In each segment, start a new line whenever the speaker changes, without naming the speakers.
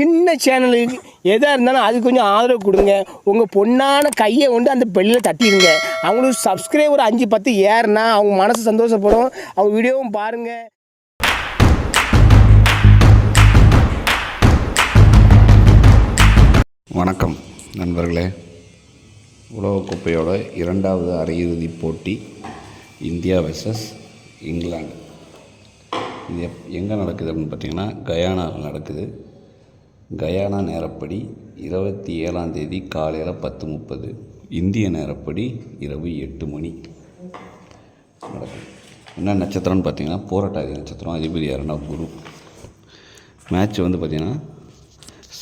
சின்ன சேனலுக்கு எதாக இருந்தாலும் அது கொஞ்சம் ஆதரவு கொடுங்க. உங்கள் பொண்ணான கையை கொண்டு அந்த பெல்லில் தட்டிடுங்க அவங்களுக்கு சப்ஸ்கிரைபர் அஞ்சு பத்து ஏறுனா அவங்க மனசு சந்தோஷப்படும். அவங்க வீடியோவும் பாருங்கள்
வணக்கம் நண்பர்களே. உலகக்கோப்பையோட இரண்டாவது அரையிறுதிப் போட்டி இந்தியா வெர்சஸ் இங்கிலாந்து. இது எப் எங்கே நடக்குது அப்படின்னு பார்த்தீங்கன்னா கயானாவில் நடக்குது. கயானா நேரப்படி இருபத்தி ஏழாம் தேதி காலையில் பத்து முப்பது. இந்திய நேரப்படி இரவு எட்டு மணி. நடக்கும். என்ன நட்சத்திரம்னு பார்த்தீங்கன்னா போராட்டாதி நட்சத்திரம் அதிபதி யாருன்னா குரு. மேட்ச் வந்து பார்த்திங்கன்னா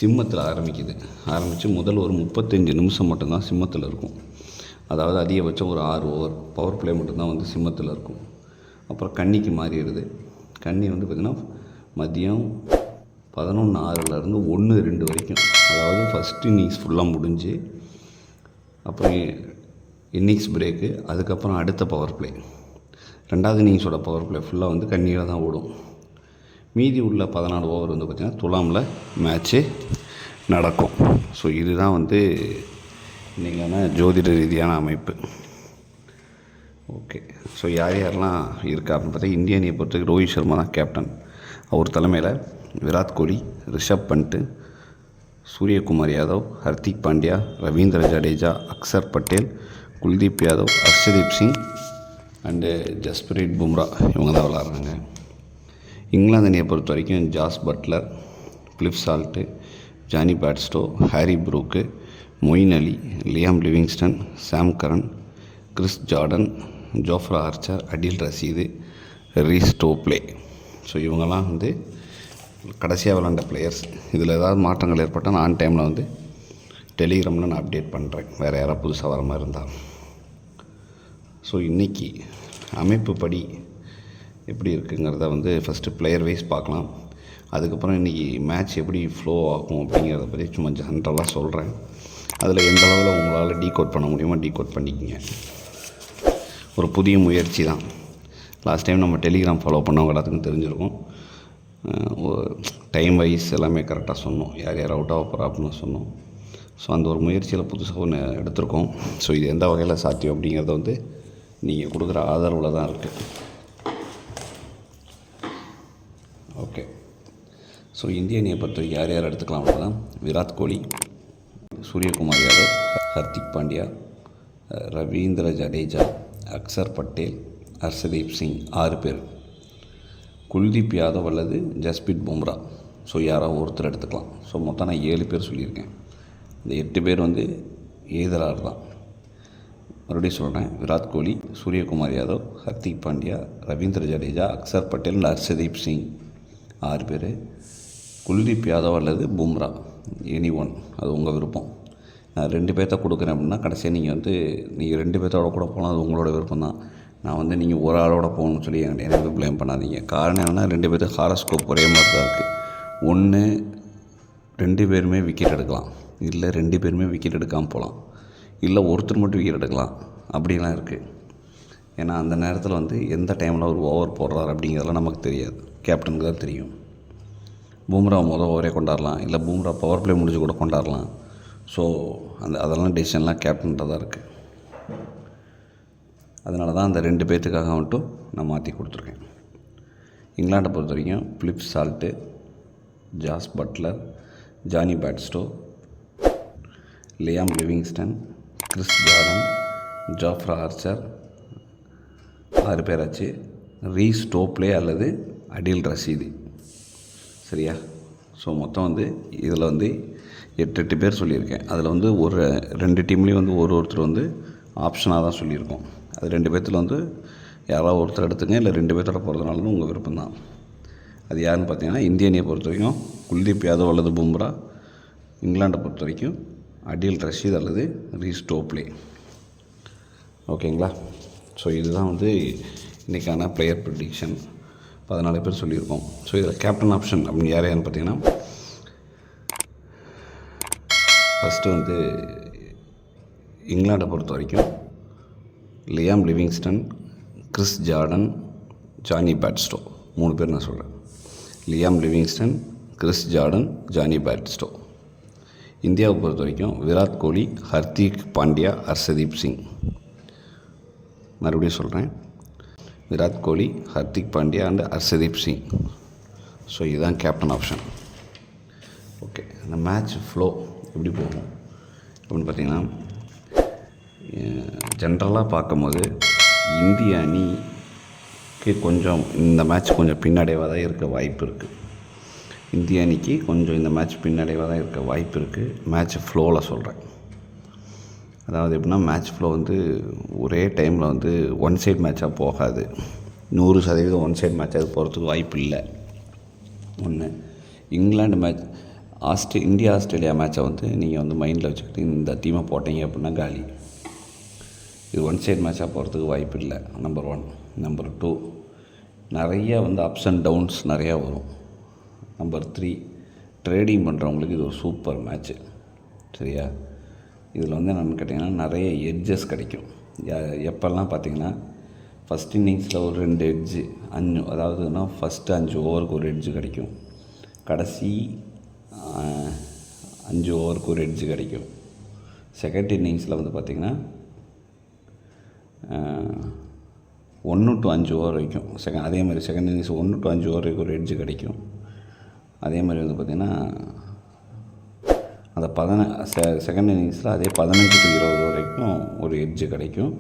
சிம்மத்தில் ஆரம்பிக்குது. ஆரம்பித்து முதல் ஒரு முப்பத்தஞ்சு நிமிஷம் மட்டும்தான் சிம்மத்தில் இருக்கும். அதாவது அதிகபட்சம் ஒரு ஆறு ஓவர் பவர் பிளே மட்டும்தான் வந்து சிம்மத்தில் இருக்கும். அப்புறம் கன்னிக்கு மாறிடுது. கன்னி வந்து பார்த்திங்கன்னா மதியம் பதினொன்று ஆறுலேருந்து ஒன்று ரெண்டு வரைக்கும். அதாவது ஃபஸ்ட் இன்னிங்ஸ் ஃபுல்லாக முடிஞ்சு அப்புறம் இன்னிங்ஸ் பிரேக்கு அதுக்கப்புறம் அடுத்த பவர் பிளே ரெண்டாவது இன்னிங்ஸோட பவர் பிளே ஃபுல்லாக வந்து கன்னியில் தான் ஓடும். மீதி உள்ள பதினாலு ஓவர் வந்து பார்த்திங்கன்னா துலாமில் மேட்ச்சு நடக்கும். ஸோ இதுதான் வந்து இன்றைக்கான ஜோதிட ரீதியான அமைப்பு. ஓகே ஸோ யார் யாரெல்லாம் இருக்கா அப்படின்னு பார்த்தா இந்திய அணியை பொறுத்தவரைக்கும் ரோஹித் சர்மா தான் கேப்டன் அவர் தலைமையில் விராட் கோலி ரிஷப் பண்ட்டு சூரியகுமார் யாதவ் ஹர்திக் பாண்டியா ரவீந்திர ஜடேஜா அக்சர் பட்டேல் குல்தீப் யாதவ் ஹர்ஷதீப் சிங் அண்டு ஜஸ்பிரீத் பும்ரா இவங்க தான் விளாட்றாங்க. இங்கிலாந்து அணியை பொறுத்த வரைக்கும் Jos Buttler Philip Salt Jonny Bairstow Harry Brook Moeen Ali Liam Livingstone Sam Curran Chris Jordan Jofra Archer Adil Rashid Reece Topley so இவங்கெல்லாம் வந்து கடைசியாக விளாண்ட பிளேயர்ஸ் இதில் ஏதாவது மாற்றங்கள் ஏற்பட்டால் நான் ஆன் டைமில் வந்து டெலிகிராமில் நான் அப்டேட் பண்ணுறேன் வேறு யாராவது புதுசாக வர மாதிரி இருந்தால் ஸோ இன்றைக்கி அமைப்பு படி எப்படி இருக்குங்கிறத வந்து ஃபஸ்ட்டு பிளேயர் வைஸ் பார்க்கலாம். அதுக்கப்புறம் இன்றைக்கி மேட்ச் எப்படி ஃப்ளோ ஆகும் அப்படிங்கிறத பற்றி சும்மா ஜென்ரலாக சொல்கிறேன் அதில் எந்த அளவில் உங்களால் டீகோட் பண்ண முடியுமோ டீகோட் பண்ணிக்கிங்க. ஒரு புதிய முயற்சி தான். லாஸ்ட் டைம் நம்ம டெலிகிராம் ஃபாலோ பண்ணவங்க எல்லாத்துக்கும் தெரிஞ்சிருக்கும். டைம் வைஸ் எல்லாமே கரெக்டாக சொன்னோம். யார் யார் அவுட் ஆக போகிறா அப்படின்னு சொன்னோம். ஸோ அந்த ஒரு முயற்சியில் புதுசாக ஒன்று எடுத்திருக்கோம். ஸோ இது எந்த வகையில் சாத்தியம் அப்படிங்கிறத வந்து நீங்கள் கொடுக்குற ஆதரவில் தான் இருக்குது ஓகே ஸோ இந்திய அணியை பொறுத்த வரைக்கும் யார் யார் எடுத்துக்கலாம் அப்படின்னா விராட் கோலி சூரியகுமார் யாதவ் ஹர்திக் பாண்டியா ரவீந்திர ஜடேஜா அக்சர் பட்டேல் ஹர்ஷதீப் சிங் ஆறு பேர். குல்தீப் யாதவ் அல்லது ஜஸ்பீத் பும்ரா. ஸோ யாராவது ஒருத்தர் எடுத்துக்கலாம். ஸோ மொத்தம் நான் ஏழு பேர் சொல்லியிருக்கேன். இந்த எட்டு பேர் வந்து ஏதரார் தான். மறுபடியும் சொல்கிறேன் விராட் கோலி சூரியகுமார் யாதவ் ஹர்திக் பாண்டியா ரவீந்திர ஜடேஜா அக்சர் பட்டேல் ஹர்ஷதீப் சிங். ஆறு பேர். குல்தீப் யாதவ் அல்லது பும்ரா. எனி ஒன் அது உங்கள் விருப்பம். நான் ரெண்டு பேர்த்த கொடுக்குறேன் அப்படின்னா கடைசியாக நீங்கள் வந்து நீங்கள் ரெண்டு பேர்த்தோட கூட போகலாம். அது உங்களோட விருப்பம் தான் நான் வந்து நீங்கள் ஒரு ஆளோட போகணும்னு சொல்லி என்கிட்ட எனக்கு ப்ளேம் பண்ணாதீங்க. காரணம் என்னென்னா ரெண்டு பேர்த்து ஹாரஸ்கோப் ஒரே மாதிரி தான் இருக்குது ஒன்று ரெண்டு பேருமே விக்கெட் எடுக்கலாம். இல்லை ரெண்டு பேருமே விக்கெட் எடுக்காமல் போகலாம் இல்லை ஒருத்தர் மட்டும் விக்கெட் எடுக்கலாம். அப்படிலாம் இருக்குது ஏன்னா அந்த நேரத்தில் வந்து எந்த டைமில் ஒரு ஓவர் போடுறாரு அப்படிங்கிறதெல்லாம் நமக்கு தெரியாது. கேப்டனுக்கு தான் தெரியும். பூம்ரா மொதல் ஓவரே கொண்டாடலாம். இல்லை பூம்ரா பவர் பிளே முடிஞ்சு கூட கொண்டாடலாம். ஸோ அந்த அதெல்லாம் டெசிஷன்லாம் கேப்டன்கிட்ட தான் இருக்குது அதனால தான் அந்த ரெண்டு பேர்த்துக்காக மட்டும் நான் மாற்றி கொடுத்துருக்கேன். இங்கிலாண்டை பொறுத்த வரைக்கும் Philip Salt Jos Buttler Jonny Bairstow Liam Livingstone Chris Jordan Jofra Archer ஆறு பேராச்சு ரீஸ் டோப்லே அல்லது அடில் ரசீது சரியா? ஸோ மொத்தம் வந்து இதில் வந்து எட்டு எட்டு பேர் சொல்லியிருக்கேன். அதில் வந்து ஒரு ரெண்டு டீம்லேயும் வந்து ஒரு ஒருத்தர் வந்து ஆப்ஷனாக தான் சொல்லியிருக்கோம். அது ரெண்டு பேர்த்தில் வந்து யாராவது ஒருத்தர் எடுத்துங்க இல்லை ரெண்டு பேர்த்தோட போகிறதுனாலும் உங்கள் விருப்பம் தான் அது யாருன்னு பார்த்தீங்கன்னா இந்திய அணியை பொறுத்த வரைக்கும் குல்தீப் யாதவ் அல்லது பும்ரா இங்கிலாண்டை பொறுத்த வரைக்கும் அடில் ரஷீத் அல்லது ரீஸ் டோப்லே ஓகேங்களா? ஸோ இதுதான் வந்து இன்றைக்கான பிளேயர் ப்ரிடிக்ஷன் பதினாலு பேர் சொல்லியிருக்கோம். ஸோ இதில் கேப்டன் ஆப்ஷன் அப்படின்னு யார் யாருன்னு பார்த்தீங்கன்னா ஃபஸ்ட்டு வந்து இங்கிலாண்டை பொறுத்த வரைக்கும் Liam Livingstone Chris Jordan Jonny Bairstow மூணு பேர் நான் சொல்கிறேன் Liam Livingstone Chris Jordan Jonny Bairstow இந்தியாவை பொறுத்த வரைக்கும் விராட் கோலி ஹர்திக் பாண்டியா ஹர்ஷதீப் சிங். மறுபடியும் சொல்கிறேன் விராட் கோலி ஹர்திக் பாண்டியா அண்ட் ஹர்ஷதீப் சிங். ஸோ இதுதான் கேப்டன் ஆப்ஷன் ஓகே இந்த மேட்ச் ஃப்ளோ எப்படி போகும்? அப்படின்னு பார்த்தீங்கன்னா ஜென்ரலாக பார்க்கும்போது இந்திய அணிக்கு கொஞ்சம் இந்த மேட்ச் கொஞ்சம் பின்னடைவாக தான் இருக்க வாய்ப்பு இருக்குது இந்திய அணிக்கு கொஞ்சம் இந்த மேட்ச் பின்னடைவாக தான் இருக்க வாய்ப்பு இருக்குது மேட்ச் ஃப்ளோவில் சொல்கிறேன் அதாவது எப்படின்னா மேட்ச் ஃப்ளோ வந்து ஒரே டைமில் வந்து ஒன் சைடு மேட்சாக போகாது. நூறு சதவீதம் ஒன் சைட் மேட்சாக போகிறதுக்கு வாய்ப்பு இல்லை. ஒன்று இங்கிலாந்து மேட்ச் ஆஸ்ட்ரே இந்தியா ஆஸ்திரேலியா மேட்சை வந்து நீங்கள் வந்து மைண்டில் வச்சுக்கிட்டு இந்த டீமை போட்டீங்க அப்படின்னா காலி. இது ஒன் சைடு மேட்சாக போகிறதுக்கு வாய்ப்பு இல்லை நம்பர் ஒன் நம்பர் டூ நிறைய வந்து அப்ஸ் அண்ட் டவுன்ஸ் நிறையா வரும். நம்பர் த்ரீ ட்ரேடிங் பண்ணுறவங்களுக்கு இது ஒரு சூப்பர் மேட்ச்சு சரியா? இதில் வந்து என்னென்னு கேட்டிங்கன்னா நிறைய எட்ஜஸ் கிடைக்கும். எப்போல்லாம் பார்த்தீங்கன்னா ஃபஸ்ட் இன்னிங்ஸில் ஒரு ரெண்டு எட்ஜு அஞ்சு அதாவதுன்னா ஃபஸ்ட்டு அஞ்சு ஓவருக்கு ஒரு எட்ஜு கிடைக்கும். கடைசி அஞ்சு ஓவருக்கு ஒரு எட்ஜு கிடைக்கும். செகண்ட் இன்னிங்ஸில் வந்து பார்த்திங்கன்னா ஒன்று டு அஞ்சு ஓவர் வரைக்கும். செகண்ட் அதே மாதிரி செகண்ட் இன்னிங்ஸ் ஒன்று டு அஞ்சு ஓவர் வரைக்கும் ஒரு எட்ஜு கிடைக்கும். அதே மாதிரி வந்து பார்த்திங்கன்னா அந்த பதின செ செகண்ட் இன்னிங்ஸில் அதே பதினஞ்சு டு இருபது வரைக்கும் ஒரு எட்ஜு கிடைக்கும்.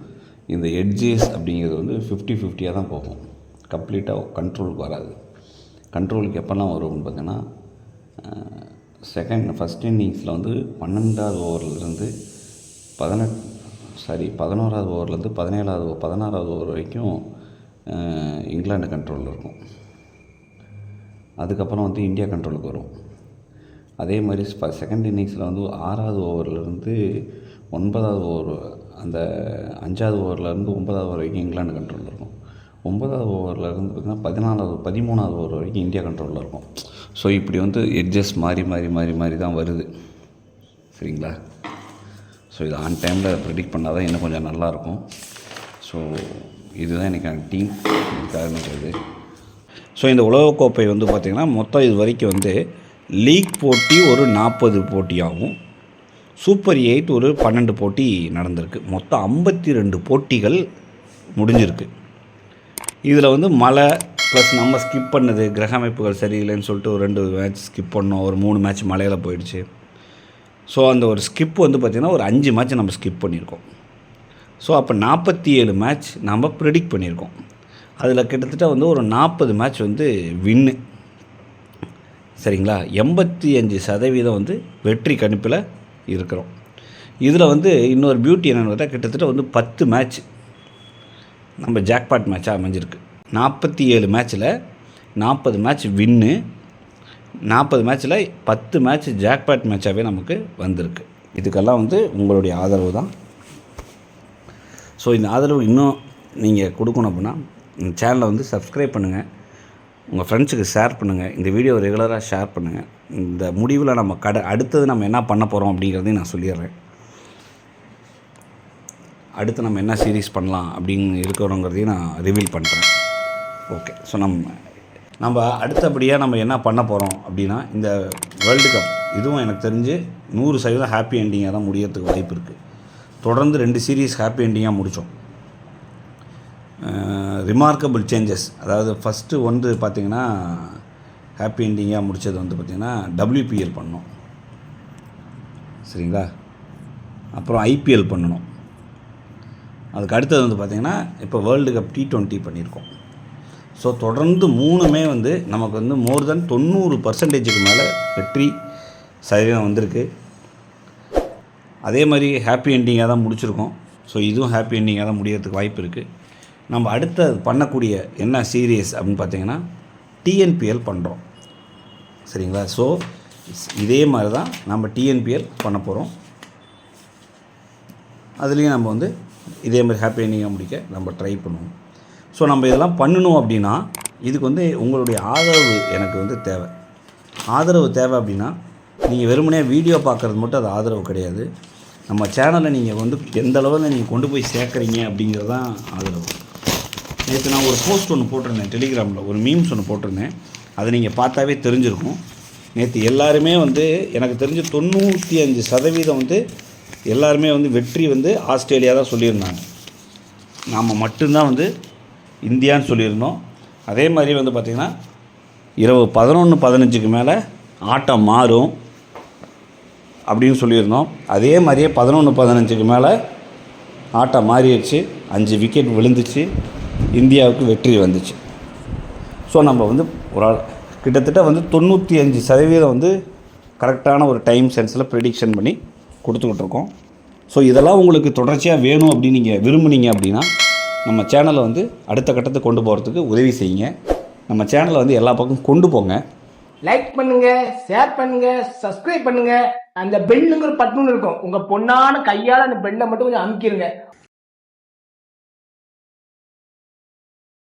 இந்த எட்ஜஸ் அப்படிங்கிறது வந்து ஃபிஃப்டி ஃபிஃப்டியாக தான் போகும். கம்ப்ளீட்டாக கண்ட்ரோலுக்கு வராது. கண்ட்ரோலுக்கு எப்போல்லாம் வரும்னு பார்த்தீங்கன்னா செகண்ட் ஃபஸ்ட் இன்னிங்ஸில் வந்து பன்னெண்டாவது ஓவர்லேருந்து பதினெட் சாரி பதினோராவது ஓவர்லேருந்து பதினேழாவது பதினாறாவது ஓவர் வரைக்கும் இங்கிலாந்து கண்ட்ரோலில் இருக்கும். அதுக்கப்புறம் வந்து இந்தியா கண்ட்ரோலுக்கு வரும். அதே மாதிரி செகண்ட் இன்னிங்ஸில் வந்து ஆறாவது ஓவர்லேருந்து ஒன்பதாவது ஓவர் அந்த அஞ்சாவது ஓவர்லேருந்து ஒன்பதாவது ஓவர் வரைக்கும் இங்கிலாந்து கண்ட்ரோலில் இருக்கும். ஒன்பதாவது ஓவர்லேருந்து பார்த்திங்கன்னா பதினாலாவது பதிமூணாவது ஓவர் வரைக்கும் இந்தியா கண்ட்ரோலில் இருக்கும். ஸோ இப்படி வந்து எட்ஜஸ் மாறி மாறி மாறி மாறி தான் வருது. சரிங்களா? ஸோ இது ஆன் டைமில் ப்ரிடிக்ட் பண்ணால் தான் இன்னும் கொஞ்சம் நல்லாயிருக்கும். ஸோ இதுதான் எனக்கான டீம் காரணங்கிறது ஸோ இந்த உலகக்கோப்பை வந்து பார்த்திங்கன்னா மொத்தம் இது வரைக்கும் வந்து லீக் போட்டி ஒரு நாற்பது போட்டியாகும் சூப்பர் எயிட் ஒரு பன்னெண்டு போட்டி நடந்திருக்கு. மொத்தம் ஐம்பத்தி ரெண்டு போட்டிகள் முடிஞ்சிருக்கு. இதில் வந்து மழை ப்ளஸ் நம்ம ஸ்கிப் பண்ணது கிரக அமைப்புகள் சரியில்லைன்னு சொல்லிட்டு ஒரு ரெண்டு மேட்ச் ஸ்கிப் பண்ணோம். ஒரு மூணு மேட்ச் மழையில் போயிடுச்சு. ஸோ அந்த ஒரு ஸ்கிப் வந்து பார்த்திங்கன்னா ஒரு அஞ்சு மேட்ச் நம்ம ஸ்கிப் பண்ணியிருக்கோம். ஸோ அப்போ நாற்பத்தி ஏழு மேட்ச் நம்ம ப்ரிடிக்ட் பண்ணியிருக்கோம். அதில் கிட்டத்தட்ட வந்து ஒரு நாற்பது மேட்ச் வந்து வின்னு சரிங்களா? எண்பத்தி அஞ்சு சதவீதம் வந்து வெற்றி கணிப்பில் இருக்கிறோம். இதில் வந்து இன்னொரு பியூட்டி என்னென்னு பார்த்தா கிட்டத்தட்ட வந்து பத்து மேட்ச் நம்ம ஜாக்பாட் மேட்சாக அமைஞ்சிருக்கு. நாற்பத்தி ஏழு மேட்ச்சில் நாற்பது மேட்ச் வின்னு நாற்பது மேட்ச்சில் பத்து மேட்ச் ஜாக்பேட் மேட்சாகவே நமக்கு வந்திருக்கு. இதுக்கெல்லாம் வந்து உங்களுடைய ஆதரவு தான். ஸோ இந்த ஆதரவு இன்னும் நீங்கள் கொடுக்கணும் அப்படின்னா இந்த சேனலை வந்து சப்ஸ்கிரைப் பண்ணுங்கள் உங்கள் ஃப்ரெண்ட்ஸுக்கு ஷேர் பண்ணுங்கள் இந்த வீடியோ ரெகுலராக ஷேர் பண்ணுங்கள் இந்த முடிவில் நம்ம கடை அடுத்தது நம்ம என்ன பண்ண போகிறோம் அப்படிங்கிறதையும் நான் சொல்லிடுறேன். அடுத்து நம்ம என்ன சீரீஸ் பண்ணலாம் அப்படின்னு இருக்கிறோங்கிறதையும் நான் ரிவீல் பண்ணுறேன் ஓகே ஸோ நம்ம நம்ம அடுத்தபடியாக நம்ம என்ன பண்ண போகிறோம் அப்படின்னா இந்த வேர்ல்டு கப் இதுவும் எனக்கு தெரிஞ்சு நூறு சதவீதம் ஹாப்பி எண்டிங்காக தான் முடியறதுக்கு வாய்ப்பு இருக்குது தொடர்ந்து ரெண்டு சீரீஸ் ஹாப்பி எண்டிங்காக முடித்தோம் ரிமார்க்கபிள் சேஞ்சஸ் அதாவது ஃபஸ்ட்டு வந்து பார்த்திங்கன்னா ஹாப்பி எண்டிங்காக முடித்தது வந்து பார்த்திங்கன்னா டபிள்யூபிஎல் பண்ணோம். சரிங்களா? அப்புறம் ஐபிஎல் பண்ணணும். அதுக்கு அடுத்தது வந்து பார்த்திங்கன்னா இப்போ வேர்ல்டு கப் டி டுவெண்ட்டி பண்ணியிருக்கோம். ஸோ தொடர்ந்து மூணுமே வந்து நமக்கு வந்து மோர் தென் தொண்ணூறு பர்சன்டேஜுக்கு மேலே வெற்றி சதவீதம் வந்திருக்கு. அதே மாதிரி ஹாப்பி எண்டிங்காக தான் முடிச்சிருக்கோம். ஸோ இதுவும் ஹாப்பி எண்டிங்காக தான் முடியறதுக்கு வாய்ப்பு இருக்குது நம்ம அடுத்த பண்ணக்கூடிய என்ன சீரியஸ் அப்படின்னு பார்த்தீங்கன்னா டிஎன்பிஎல் பண்ணுறோம் சரிங்களா? ஸோ இதே மாதிரி தான் நம்ம டிஎன்பிஎல் பண்ண போகிறோம் அதுலேயும் நம்ம வந்து இதே மாதிரி ஹாப்பி எண்டிங்காக முடிக்க நம்ம ட்ரை பண்ணுவோம். ஸோ நம்ம இதெல்லாம் பண்ணணும் அப்படின்னா இதுக்கு வந்து உங்களுடைய ஆதரவு எனக்கு வந்து தேவை. ஆதரவு தேவை அப்படின்னா நீங்கள் வெறுமனே வீடியோ பார்க்குறது மட்டும் அது ஆதரவு கிடையாது. நம்ம சேனலை நீங்கள் வந்து எந்த அளவில் நீங்கள் கொண்டு போய் சேர்க்குறீங்க அப்படிங்கிறது தான் ஆதரவு. நேற்று நான் ஒரு போஸ்ட் ஒன்று போட்டிருந்தேன் டெலிகிராமில் ஒரு மீம்ஸ் ஒன்று போட்டிருந்தேன். அதை நீங்கள் பார்த்தாவே தெரிஞ்சிருக்கும். நேற்று எல்லாருமே வந்து எனக்கு தெரிஞ்சு தொண்ணூற்றி அஞ்சு சதவீதம் வந்து எல்லாருமே வந்து வெற்றி வந்து ஆஸ்திரேலியா தான் சொல்லியிருந்தாங்க. நாம் மட்டும்தான் வந்து இந்தியான்னு சொல்லியிருந்தோம். அதே மாதிரி வந்து பார்த்திங்கன்னா இரவு பதினொன்று பதினஞ்சுக்கு மேலே ஆட்டம் மாறும் அப்படின்னு சொல்லியிருந்தோம். அதே மாதிரியே பதினொன்று பதினஞ்சுக்கு மேலே ஆட்டம் மாறிடுச்சு. அஞ்சு விக்கெட் விழுந்துச்சு. இந்தியாவுக்கு வெற்றி வந்துச்சு. ஸோ நம்ம வந்து ஒரு ஆள் கிட்டத்தட்ட வந்து தொண்ணூற்றி அஞ்சு சதவீதம் வந்து கரெக்டான ஒரு டைம் சென்ஸில் ப்ரிடிக்ஷன் பண்ணி கொடுத்துக்கிட்டு இருக்கோம். ஸோ இதெல்லாம் உங்களுக்கு தொடர்ச்சியாக வேணும் அப்படின்னு நீங்கள் விரும்புனீங்க அப்படின்னா நம்ம சேனலை வந்து அடுத்த கட்டத்துக்கு கொண்டு போகிறதுக்கு உதவி செய்யுங்க. நம்ம சேனலை வந்து எல்லா பக்கம் கொண்டு போங்க.
லைக் பண்ணுங்க ஷேர் பண்ணுங்க சப்ஸ்கிரைப் பண்ணுங்க. அந்த பெல்லுங்கிற பட்டுன்னு இருக்கும். உங்க பொண்ணான கையால் அந்த பெல்லை மட்டும் கொஞ்சம் அமுக்கிருங்க.